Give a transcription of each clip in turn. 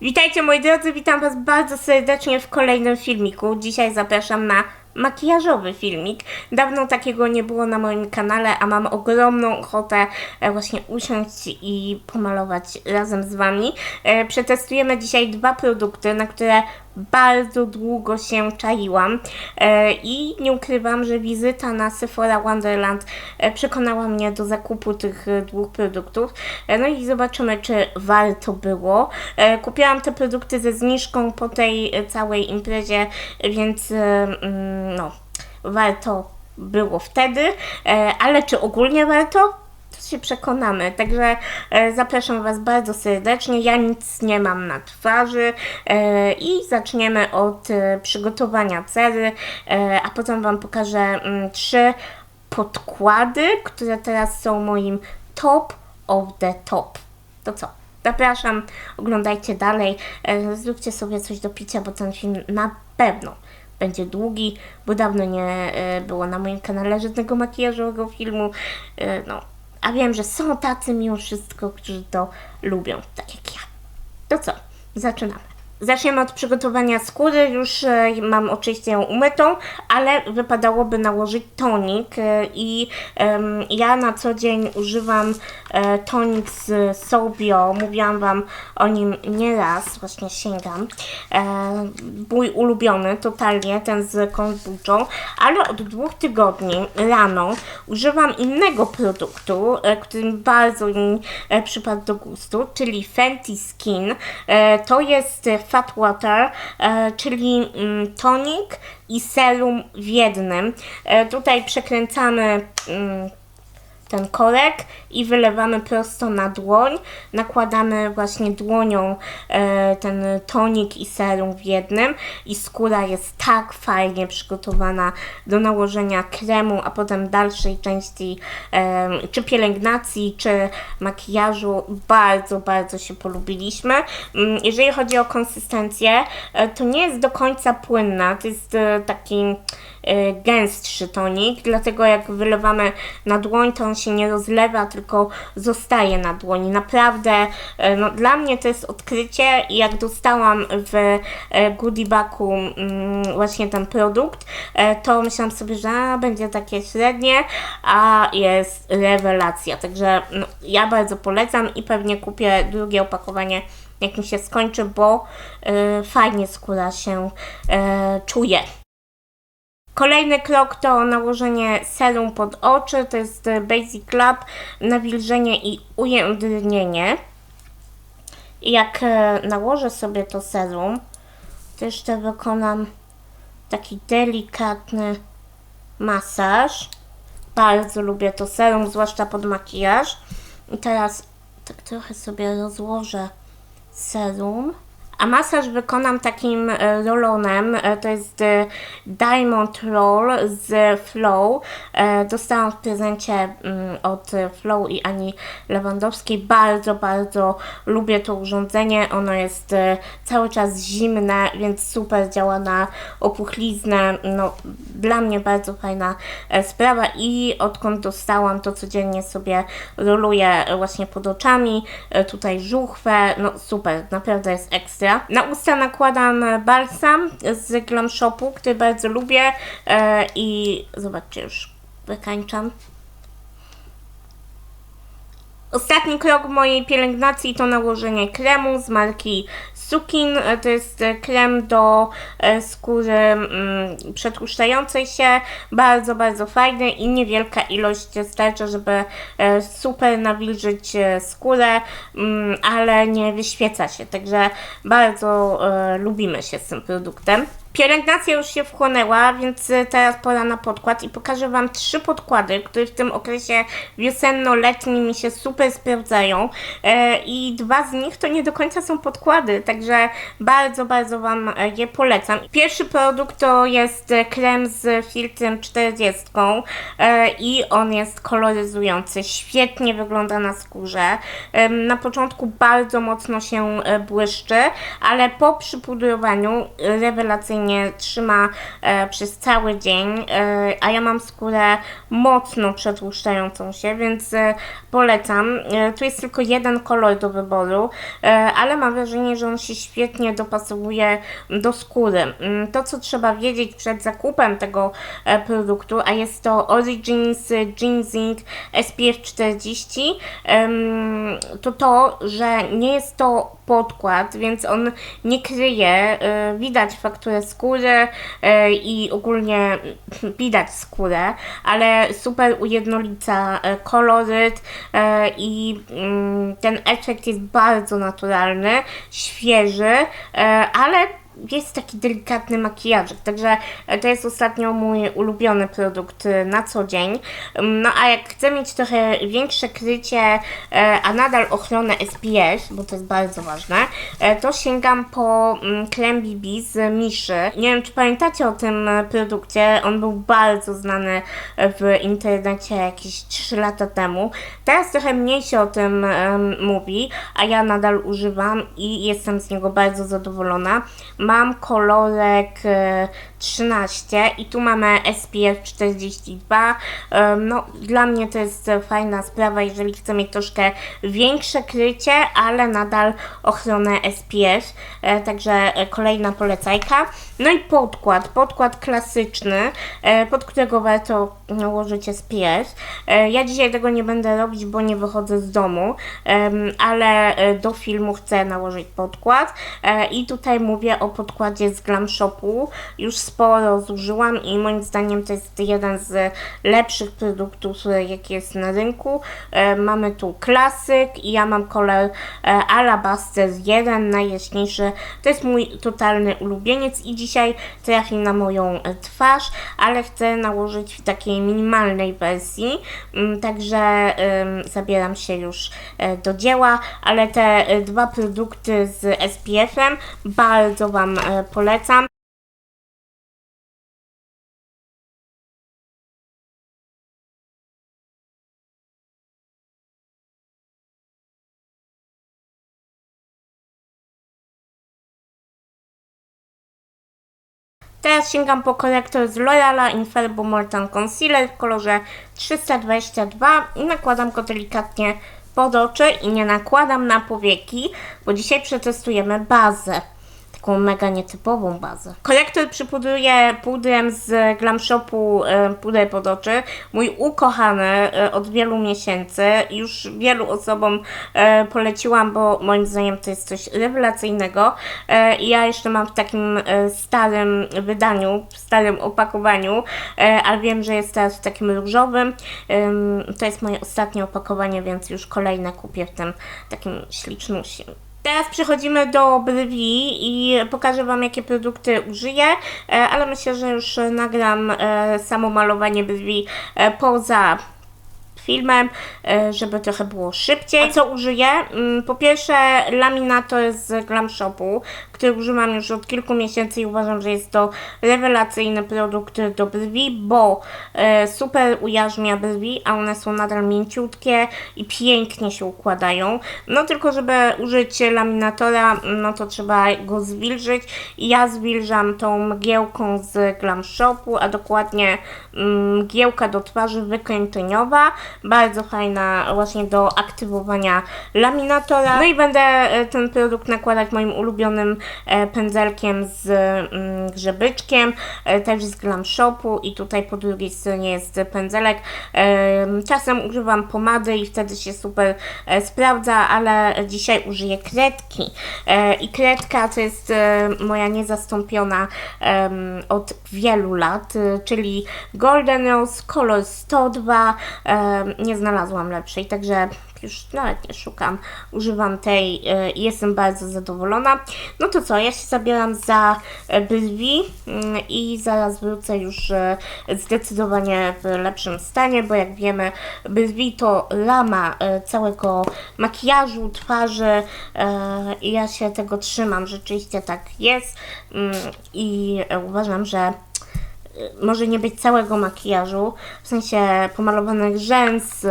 Witajcie moi drodzy, witam was bardzo serdecznie w kolejnym filmiku. Dzisiaj zapraszam na makijażowy filmik. Dawno takiego nie było na moim kanale, a mam ogromną ochotę e, właśnie usiąść i pomalować razem z wami. E, Przetestujemy dzisiaj dwa produkty, na które bardzo długo się czaiłam e, i nie ukrywam, że wizyta na Sephora Wonderland e, przekonała mnie do zakupu tych e, dwóch produktów. No i zobaczymy, czy warto było. Kupiłam te produkty ze zniżką po tej całej imprezie, więc mm, no, warto było wtedy, ale czy ogólnie warto? Się przekonamy. Także e, zapraszam Was bardzo serdecznie. Ja nic nie mam na twarzy e, i zaczniemy od e, przygotowania cery, a potem Wam pokażę mm, trzy podkłady, które teraz są moim top of the top. To co? Zapraszam, oglądajcie dalej, zróbcie sobie coś do picia, bo ten film na pewno będzie długi, bo dawno nie było na moim kanale żadnego makijażowego filmu. No, a wiem, że są tacy mimo wszystko, którzy to lubią, tak jak ja. To co? Zaczynamy. Zaczniemy od przygotowania skóry. Już e, mam oczywiście ją umytą, ale wypadałoby nałożyć tonik e, i ja na co dzień używam e, tonik z Sobio. Mówiłam Wam o nim nieraz, właśnie sięgam. Mój ulubiony, totalnie, ten z kombuczą, ale od dwóch tygodni rano używam innego produktu, który bardzo mi przypadł do gustu, czyli Fenty Skin. To jest Fat Water, e, czyli mm, tonik i serum w jednym. E, Tutaj przekręcamy mm, ten korek i wylewamy prosto na dłoń. Nakładamy właśnie dłonią e, ten tonik i serum w jednym i skóra jest tak fajnie przygotowana do nałożenia kremu, a potem dalszej części e, czy pielęgnacji, czy makijażu. Bardzo, bardzo się polubiliśmy. Mm, Jeżeli chodzi o konsystencję, e, to nie jest do końca płynna. To jest taki gęstszy tonik, dlatego jak wylewamy na dłoń, to on się nie rozlewa, tylko zostaje na dłoni. Naprawdę, e, no, dla mnie to jest odkrycie i jak dostałam w e, goodie bagu mm, właśnie ten produkt, e, to myślałam sobie, że będzie takie średnie, a jest rewelacja. Także no, ja bardzo polecam i pewnie kupię drugie opakowanie jak mi się skończy, bo e, fajnie skóra się e, czuje. Kolejny krok to nałożenie serum pod oczy, to jest e, Basic Club, nawilżenie i ujędrnienie. Jak e, nałożę sobie to serum, to jeszcze wykonam taki delikatny masaż. Bardzo lubię to serum, zwłaszcza pod makijaż. I teraz tak trochę sobie rozłożę serum. A masaż wykonam takim e, rolonem. E, To jest e, Diamond Roll z Flow. Dostałam w prezencie mm, od Flow i Ani Lewandowskiej. Bardzo, bardzo lubię to urządzenie. Ono jest cały czas zimne, więc super działa na opuchliznę. No, dla mnie bardzo fajna sprawa i odkąd dostałam to codziennie sobie roluję właśnie pod oczami. Tutaj żuchwę. No super, naprawdę jest ekstra. Na usta nakładam balsam z Glam Shopu, który bardzo lubię e, i zobaczcie już, wykańczam. Ostatni krok mojej pielęgnacji to nałożenie kremu z marki Sukin. E, To jest e, krem do e, skóry mm, przetłuszczającej się. Bardzo, bardzo fajny i niewielka ilość starcza, żeby super nawilżyć skórę, mm, ale nie wyświeca się. Także bardzo lubimy się z tym produktem. Pielęgnacja już się wchłonęła, więc e, teraz pora na podkład i pokażę Wam trzy podkłady, które w tym okresie wiosenno-letnim mi się super sprawdzają e, i dwa z nich to nie do końca są podkłady, także bardzo, bardzo Wam e, je polecam. Pierwszy produkt to jest krem z filtrem 40 e, i on jest koloryzujący, świetnie wygląda na skórze. Na początku bardzo mocno się błyszczy, ale po przypudrowaniu rewelacyjnie mnie trzyma e, przez cały dzień, e, a ja mam skórę mocno przetłuszczającą się, więc e, polecam. E, tu jest tylko jeden kolor do wyboru, e, ale mam wrażenie, że on się świetnie dopasowuje do skóry. Mm, To, co trzeba wiedzieć przed zakupem tego e, produktu, a jest to Origins Ginseng SPF 40, em, to to, że nie jest to podkład, więc on nie kryje. e, Widać fakturę skóry e, i ogólnie widać skórę, ale super ujednolica e, koloryt e, i mm, ten efekt jest bardzo naturalny, świeży, ale jest taki delikatny makijażek, także to jest ostatnio mój ulubiony produkt e, na co dzień. Mm, No a jak chcę mieć trochę większe krycie, e, a nadal ochronę SPF, bo to jest bardzo ważne, e, to sięgam po mm, krem BB z Miszy. Nie wiem, czy pamiętacie o tym e, produkcie, on był bardzo znany w internecie jakieś 3 lata temu. Teraz trochę mniej się o tym mówi, a ja nadal używam i jestem z niego bardzo zadowolona. Mam kolorek e, 13 i tu mamy SPF 42. Em, No, dla mnie to jest fajna sprawa, jeżeli chcę mieć troszkę większe krycie, ale nadal ochronę SPF. E, Także e, kolejna polecajka. No i podkład, podkład klasyczny, e, pod którego warto nałożyć SPF. Ja dzisiaj tego nie będę robić, bo nie wychodzę z domu, ale do filmu chcę nałożyć podkład i tutaj mówię o podkładzie z Glam Shopu. Już sporo zużyłam i moim zdaniem to jest jeden z lepszych produktów, e, jaki jest na rynku. E, Mamy tu klasyk i ja mam kolor e, Alabaster 1, najjaśniejszy. To jest mój totalny ulubieniec i dzisiaj trafi na moją twarz, ale chcę nałożyć w takiej minimalnej wersji, Mm, także zabieram się już do dzieła, ale te dwa produkty z SPF-em bardzo Wam polecam. Teraz sięgam po korektor z L'Oreala Infallible Molten Concealer w kolorze 322 i nakładam go delikatnie pod oczy i nie nakładam na powieki, bo dzisiaj przetestujemy bazę. Taką mega nietypową bazę. Korektor przypudruję pudrem z Glam Shopu e, puder pod oczy. Mój ukochany e, od wielu miesięcy. Już wielu osobom e, poleciłam, bo moim zdaniem to jest coś rewelacyjnego. E, ja jeszcze mam w takim e, starym wydaniu, w starym opakowaniu, e, ale wiem, że jest teraz w takim różowym. Ym, To jest moje ostatnie opakowanie, więc już kolejne kupię w tym takim ślicznusim. Teraz przechodzimy do brwi i pokażę Wam, jakie produkty użyję, e, ale myślę, że już nagram e, samo malowanie brwi e, poza filmem, żeby trochę było szybciej. A co użyję? Mm, Po pierwsze laminator z Glam Shopu, który używam już od kilku miesięcy i uważam, że jest to rewelacyjny produkt do brwi, bo e, super ujarzmia brwi, a one są nadal mięciutkie i pięknie się układają. No tylko, żeby użyć laminatora, no to trzeba go zwilżyć ja zwilżam tą mgiełką z Glam Shopu, a dokładnie mm, mgiełka do twarzy wykończeniowa, bardzo fajna właśnie do aktywowania laminatora. No i będę e, ten produkt nakładać moim ulubionym pędzelkiem z mm, grzebyczkiem, e, też z Glam Shopu i tutaj po drugiej stronie jest pędzelek. E, Czasem używam pomady i wtedy się super e, sprawdza, ale dzisiaj użyję kredki. E, I kredka to jest e, moja niezastąpiona od wielu lat, e, czyli Golden Rose Color 102. Em, Nie znalazłam lepszej, także już nawet nie szukam. Używam tej e, i jestem bardzo zadowolona. No to co, ja się zabieram za e, brwi mm, i zaraz wrócę już e, zdecydowanie w lepszym stanie, bo jak wiemy, brwi to lama całego makijażu, twarzy i ja się tego trzymam. Rzeczywiście tak jest Mm, i uważam, że może nie być całego makijażu, w sensie pomalowanych rzęs,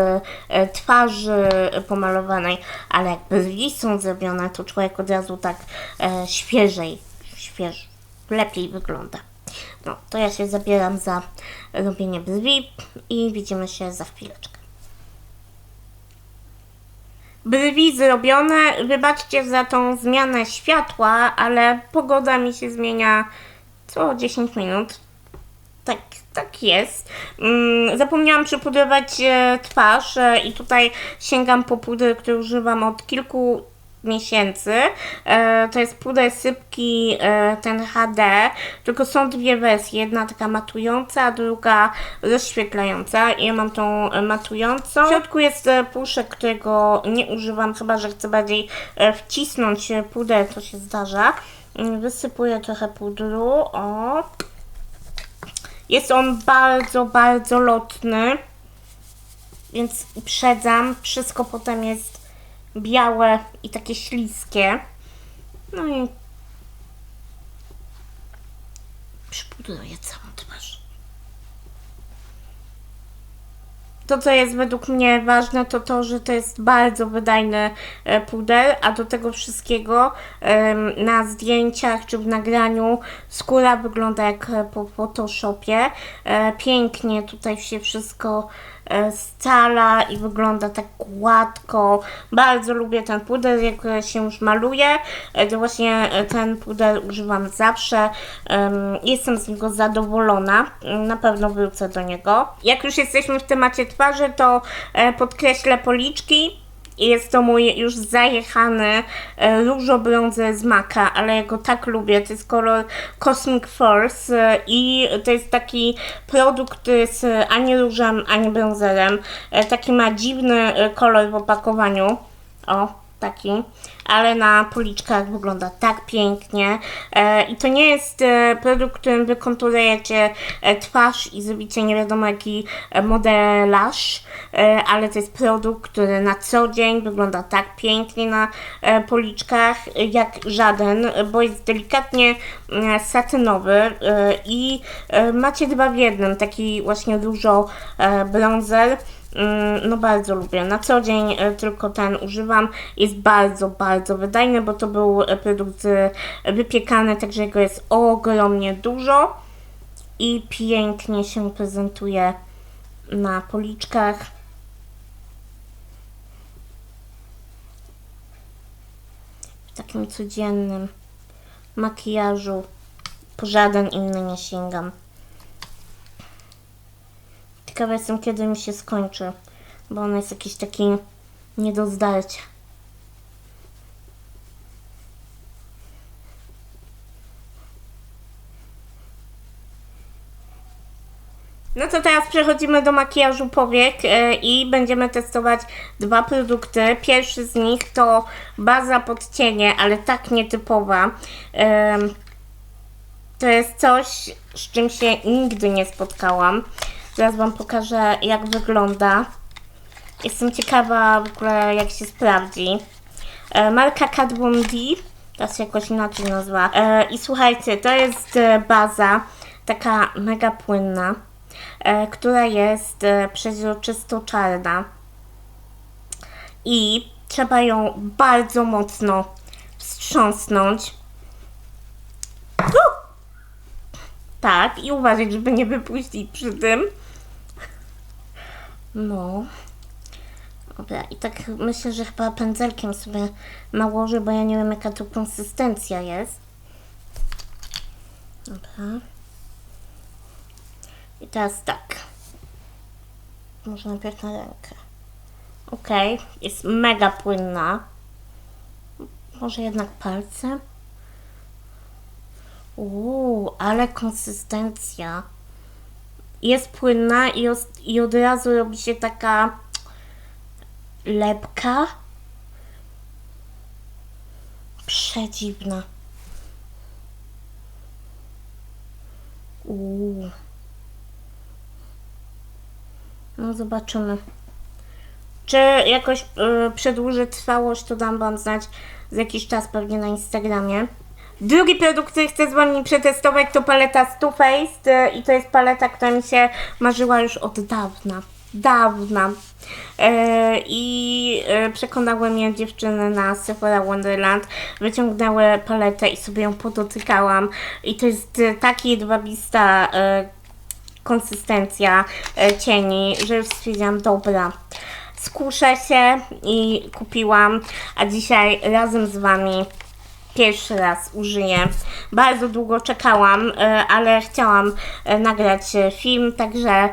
e, twarzy pomalowanej, ale jak brwi są zrobione, to człowiek od razu tak e, świeżej, świeży. lepiej wygląda. No, to ja się zabieram za robienie brwi i widzimy się za chwileczkę. Brwi zrobione. Wybaczcie za tą zmianę światła, ale pogoda mi się zmienia co 10 minut. Tak, tak jest. Mm, zapomniałam przypudrować e, twarz e, i tutaj sięgam po puder, który używam od kilku miesięcy. E, to jest puder sypki, ten HD, tylko są dwie wersje. Jedna taka matująca, a druga rozświetlająca. Ja mam tą matującą. W środku jest puszek, którego nie używam, chyba że chcę bardziej wcisnąć puder, to się zdarza. Mm, Wysypuję trochę pudru. O, jest on bardzo, bardzo lotny, więc uprzedzam. Wszystko potem jest białe i takie śliskie. No i przypudruję całą twarz. To, co jest według mnie ważne, to to, że to jest bardzo wydajny e, puder, a do tego wszystkiego na zdjęciach czy w nagraniu skóra wygląda jak po Photoshopie. E, Pięknie tutaj się wszystko scala i wygląda tak gładko. Bardzo lubię ten puder, jak e, się już maluje. E, To właśnie e, ten puder używam zawsze. Em, Jestem z niego zadowolona. Na pewno wrócę do niego. Jak już jesteśmy w temacie twarzy, to e, podkreślę policzki. I Jest to mój już zajechany e, różobrązy z Maka, ale ja go tak lubię. To jest kolor Cosmic Force e, i to jest taki produkt, jest e, ani różem, ani brązerem. Taki ma dziwny kolor w opakowaniu. O, taki. Ale na policzkach wygląda tak pięknie. E, I to nie jest e, produkt, którym wykonturujecie e, twarz i zrobicie nie wiadomo jaki modelaż, e, ale to jest produkt, który na co dzień wygląda tak pięknie na policzkach jak żaden, bo jest delikatnie e, satynowy i macie dwa w jednym, taki właśnie dużo bronzer. Mm, No bardzo lubię. Na co dzień e, tylko ten używam. Jest bardzo, bardzo wydajny, bo to był e, produkt e, wypiekany, także jego jest ogromnie dużo i pięknie się prezentuje na policzkach. W takim codziennym makijażu po żaden inny nie sięgam. Ciekawa jestem, kiedy mi się skończy, bo on jest jakiś taki nie do zdarcia. No to teraz przechodzimy do makijażu powiek e, i będziemy testować dwa produkty. Pierwszy z nich to baza pod cienie, ale tak nietypowa. To jest coś, z czym się nigdy nie spotkałam. Zaraz Wam pokażę, jak wygląda. Jestem ciekawa w ogóle, jak się sprawdzi. E, marka Kat Von D, teraz się jakoś inaczej nazwa. E, I słuchajcie, to jest e, baza taka mega płynna, która jest przeźroczysto czarna. I trzeba ją bardzo mocno wstrząsnąć. Tak, i uważać, żeby nie wypuścić przy tym. No. Dobra, i tak myślę, że chyba pędzelkiem sobie nałożę, bo ja nie wiem jaka tu konsystencja jest. Dobra. I teraz tak. Może najpierw na rękę. Okej, jest mega płynna. Może jednak palcem? Uuu, ale konsystencja. Jest płynna i, os- i od razu robi się taka lepka. Przedziwna. Uuu. No zobaczymy. Czy jakoś y, przedłuży trwałość, to dam Wam znać za jakiś czas pewnie na Instagramie. Drugi produkt, który chcę z Wami przetestować to paleta Too Faced y, i to jest paleta, która mi się marzyła już od dawna. Dawna. E, I e, przekonały mnie dziewczyny na Sephora Wonderland, wyciągnęły paletę i sobie ją podotykałam. I to jest e, taki jedwabista e, konsystencja cieni, że już stwierdziłam, dobra, skuszę się i kupiłam, a dzisiaj razem z Wami pierwszy raz użyję. Bardzo długo czekałam, e, ale chciałam e, nagrać e, film, także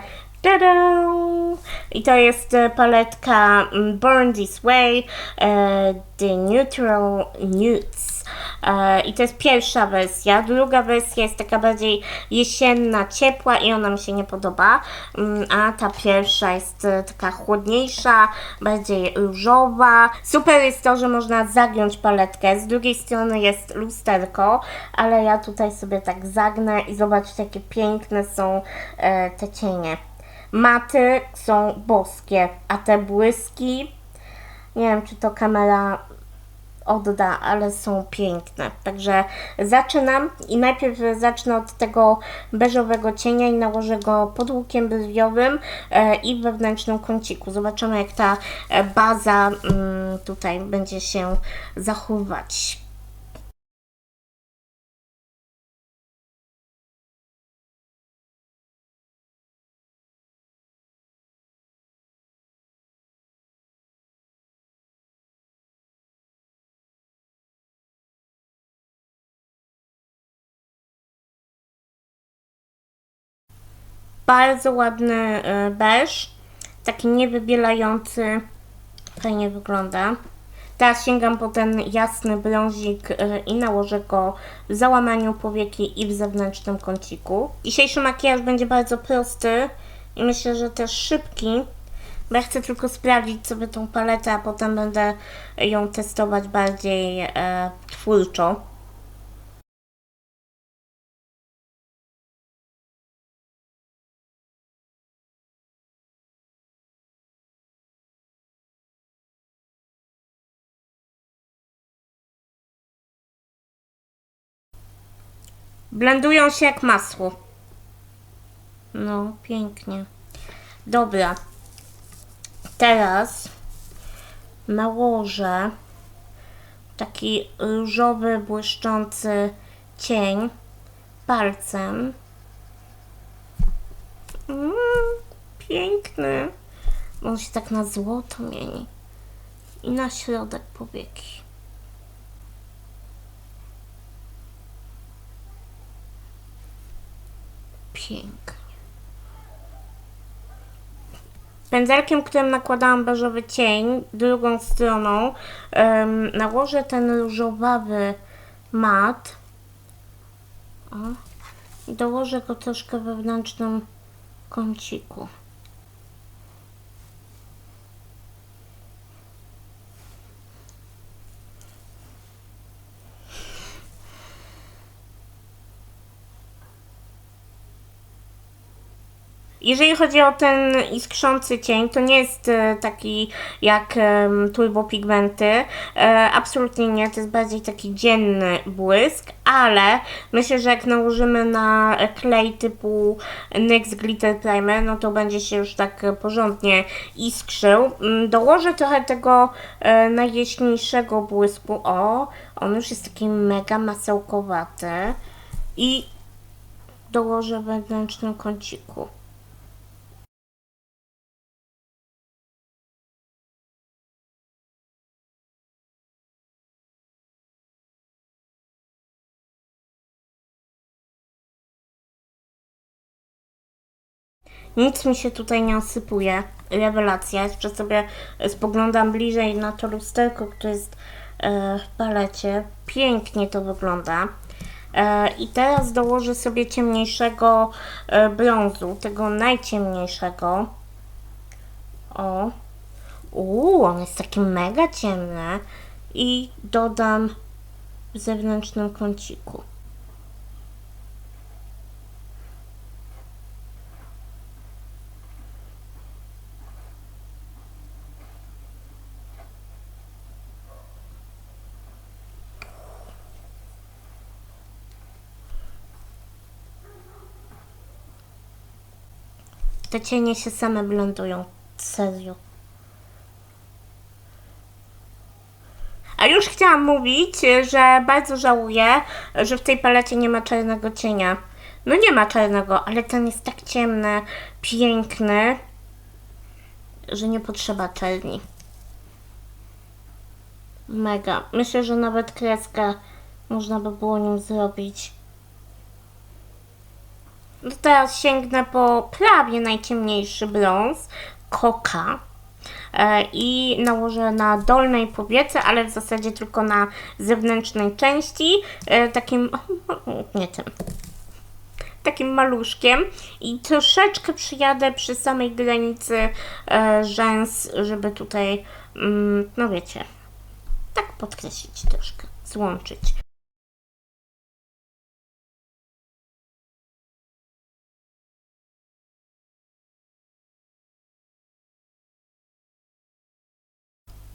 I to jest e, paletka mm, Burn This Way, e, The Neutral Nudes. E, I to jest pierwsza wersja. Druga wersja jest taka bardziej jesienna, ciepła i ona mi się nie podoba. Mm, A ta pierwsza jest taka chłodniejsza, bardziej różowa. Super jest to, że można zagiąć paletkę. Z drugiej strony jest lusterko, ale ja tutaj sobie tak zagnę i zobaczcie, jakie piękne są te cienie. Maty są boskie, a te błyski, nie wiem czy to kamera odda, ale są piękne. Także zaczynam i najpierw zacznę od tego beżowego cienia i nałożę go pod łukiem brwiowym e, i w wewnętrznym kąciku. Zobaczymy jak ta e, baza mm, tutaj będzie się zachowywać. Bardzo ładny e, beż, taki niewybielający, fajnie wygląda. Teraz sięgam po ten jasny brązik e, i nałożę go w załamaniu powieki i w zewnętrznym kąciku. Dzisiejszy makijaż będzie bardzo prosty i myślę, że też szybki, bo ja chcę tylko sprawdzić sobie tą paletę, a potem będę ją testować bardziej e, twórczo. Blendują się jak masło. No, pięknie. Dobra. Teraz nałożę taki różowy, błyszczący cień palcem. Mm, piękny. On się tak na złoto mieni. I na środek powieki. Pięknie. Pędzelkiem, którym nakładałam beżowy cień, drugą stroną em, nałożę ten różowawy mat. O. I dołożę go troszkę wewnętrznym kąciku. Jeżeli chodzi o ten iskrzący cień, to nie jest e, taki jak turbo pigmenty. E, absolutnie nie, to jest bardziej taki dzienny błysk, ale myślę, że jak nałożymy na klej typu NYX Glitter Primer, no to będzie się już tak porządnie iskrzył. Mm, Dołożę trochę tego e, najjaśniejszego błysku. O, on już jest taki mega masełkowaty. I dołożę wewnętrznym kąciku. Nic mi się tutaj nie osypuje. Rewelacja. Jeszcze sobie spoglądam bliżej na to lusterko, które jest e, w palecie. Pięknie to wygląda. E, I teraz dołożę sobie ciemniejszego e, brązu, tego najciemniejszego. O. Uuu, on jest taki mega ciemny. I dodam w zewnętrznym kąciku. Te cienie się same blondują. Serio. A już chciałam mówić, że bardzo żałuję, że w tej palecie nie ma czarnego cienia. No nie ma czarnego, ale ten jest tak ciemny, piękny, że nie potrzeba czerni. Mega. Myślę, że nawet kreskę można by było nim zrobić. No teraz sięgnę po prawie najciemniejszy brąz, koka. E, I nałożę na dolnej powiece, ale w zasadzie tylko na zewnętrznej części, e, takim, nie tym, takim maluszkiem i troszeczkę przyjadę przy samej granicy e, rzęs, żeby tutaj, mm, no wiecie, tak podkreślić troszkę, złączyć.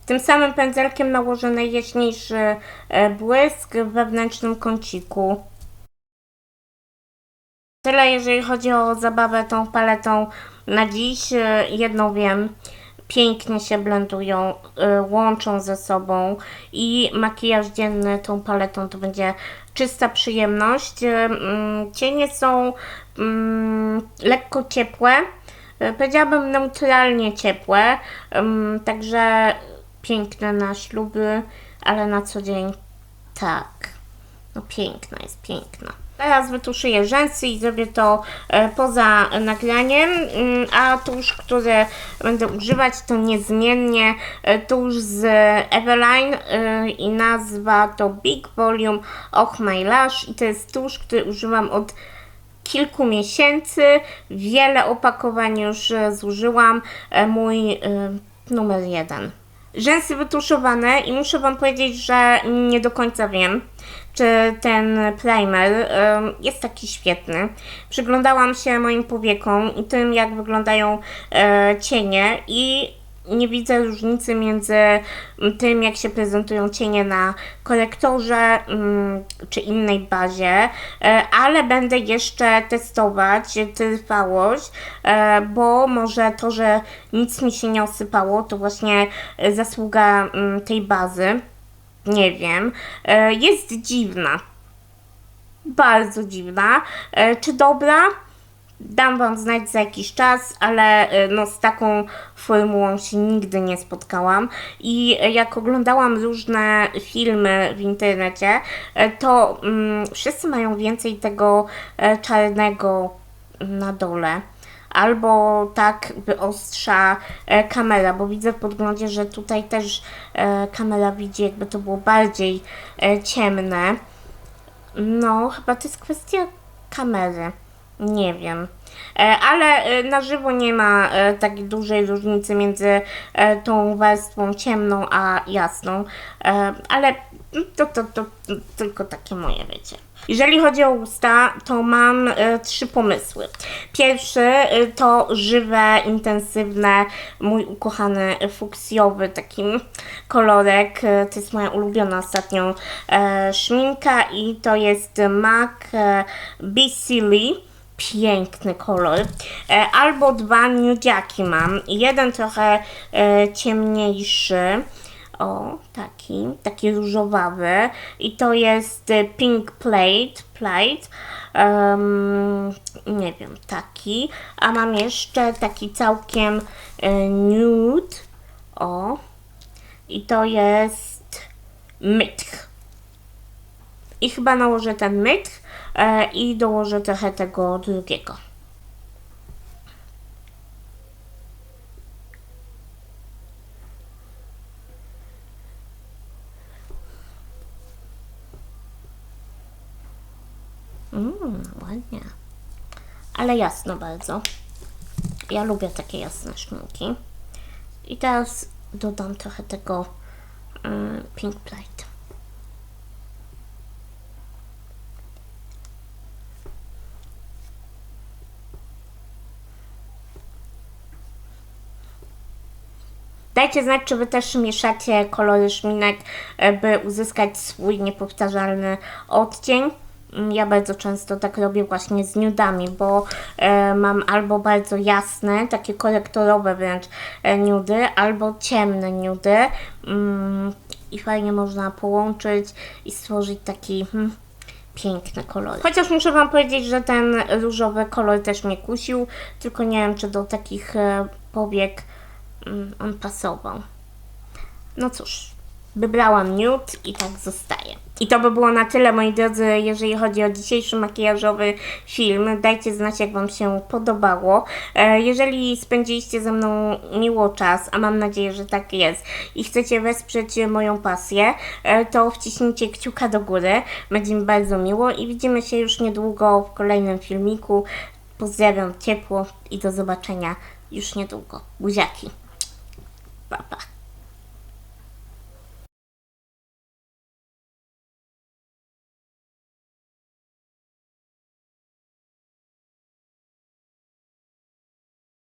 Tym samym pędzelkiem nałożę najjaśniejszy e, błysk w wewnętrznym kąciku. Tyle jeżeli chodzi o zabawę tą paletą na dziś. E, Jedną wiem, pięknie się blendują, e, łączą ze sobą i makijaż dzienny tą paletą to będzie czysta przyjemność. Cienie są mm, lekko ciepłe, powiedziałabym neutralnie ciepłe, także piękne na śluby, ale na co dzień tak. No piękna jest, piękna. Teraz wytuszuję rzęsy i zrobię to e, poza nagraniem, Mm, a tusz, który będę używać to niezmiennie e, tusz z Eveline e, i nazwa to Big Volume Och My Lash i to jest tusz, który używam od kilku miesięcy. Wiele opakowań już zużyłam. Mój numer jeden. Rzęsy wytuszowane i muszę Wam powiedzieć, że nie do końca wiem, czy ten primer jest taki świetny. Przyglądałam się moim powiekom i tym, jak wyglądają e, cienie i nie widzę różnicy między mm, tym, jak się prezentują cienie na korektorze mm, czy innej bazie, e, ale będę jeszcze testować trwałość, e, bo może to, że nic mi się nie osypało, to właśnie zasługa mm, tej bazy. Nie wiem. E, Jest dziwna. Bardzo dziwna. Czy dobra? Dam Wam znać za jakiś czas, ale e, no, z taką formułą się nigdy nie spotkałam. I e, jak oglądałam różne filmy w internecie, e, to mm, wszyscy mają więcej tego czarnego na dole. Albo tak wyostrza e, kamera, bo widzę w podglądzie, że tutaj też e, kamera widzi, jakby to było bardziej e, ciemne. No, chyba to jest kwestia kamery. Nie wiem. E, Ale e, na żywo nie ma e, tak dużej różnicy między tą warstwą ciemną a jasną. Ale to, to, to, to tylko takie moje wiecie. Jeżeli chodzi o usta, to mam trzy pomysły. Pierwszy to żywe, intensywne, mój ukochany fuksjowy taki kolorek. To jest moja ulubiona ostatnio e, szminka i to jest MAC e, Be Silly piękny kolor. E, Albo dwa nudziaki mam. Jeden trochę e, ciemniejszy. O, taki, taki różowawy. I to jest e, Pink Plate. Plate. Em, nie wiem, taki. A mam jeszcze taki całkiem nude. O. I to jest mytch. I chyba nałożę ten mytch i dołożę trochę tego drugiego. Mmm, ładnie. Ale jasno bardzo. Ja lubię takie jasne szminki. I teraz dodam trochę tego mm, Pink Plate. Dajcie znać, czy Wy też mieszacie kolory szminek, e, by uzyskać swój niepowtarzalny odcień. Mm, Ja bardzo często tak robię właśnie z nudami, bo e, mam albo bardzo jasne, takie korektorowe wręcz e, nudy, albo ciemne nudy. Mm, i fajnie można połączyć i stworzyć taki hmm, piękny kolor. Chociaż muszę Wam powiedzieć, że ten różowy kolor też mnie kusił, tylko nie wiem, czy do takich e, powiek on pasował. No cóż, wybrałam nude i tak zostaje. I to by było na tyle, moi drodzy, jeżeli chodzi o dzisiejszy makijażowy film. Dajcie znać, jak Wam się podobało. E, Jeżeli spędziliście ze mną miło czas, a mam nadzieję, że tak jest, i chcecie wesprzeć moją pasję, e, to wciśnijcie kciuka do góry. Będzie mi bardzo miło i widzimy się już niedługo w kolejnym filmiku. Pozdrawiam ciepło i do zobaczenia już niedługo. Buziaki. Bye bye.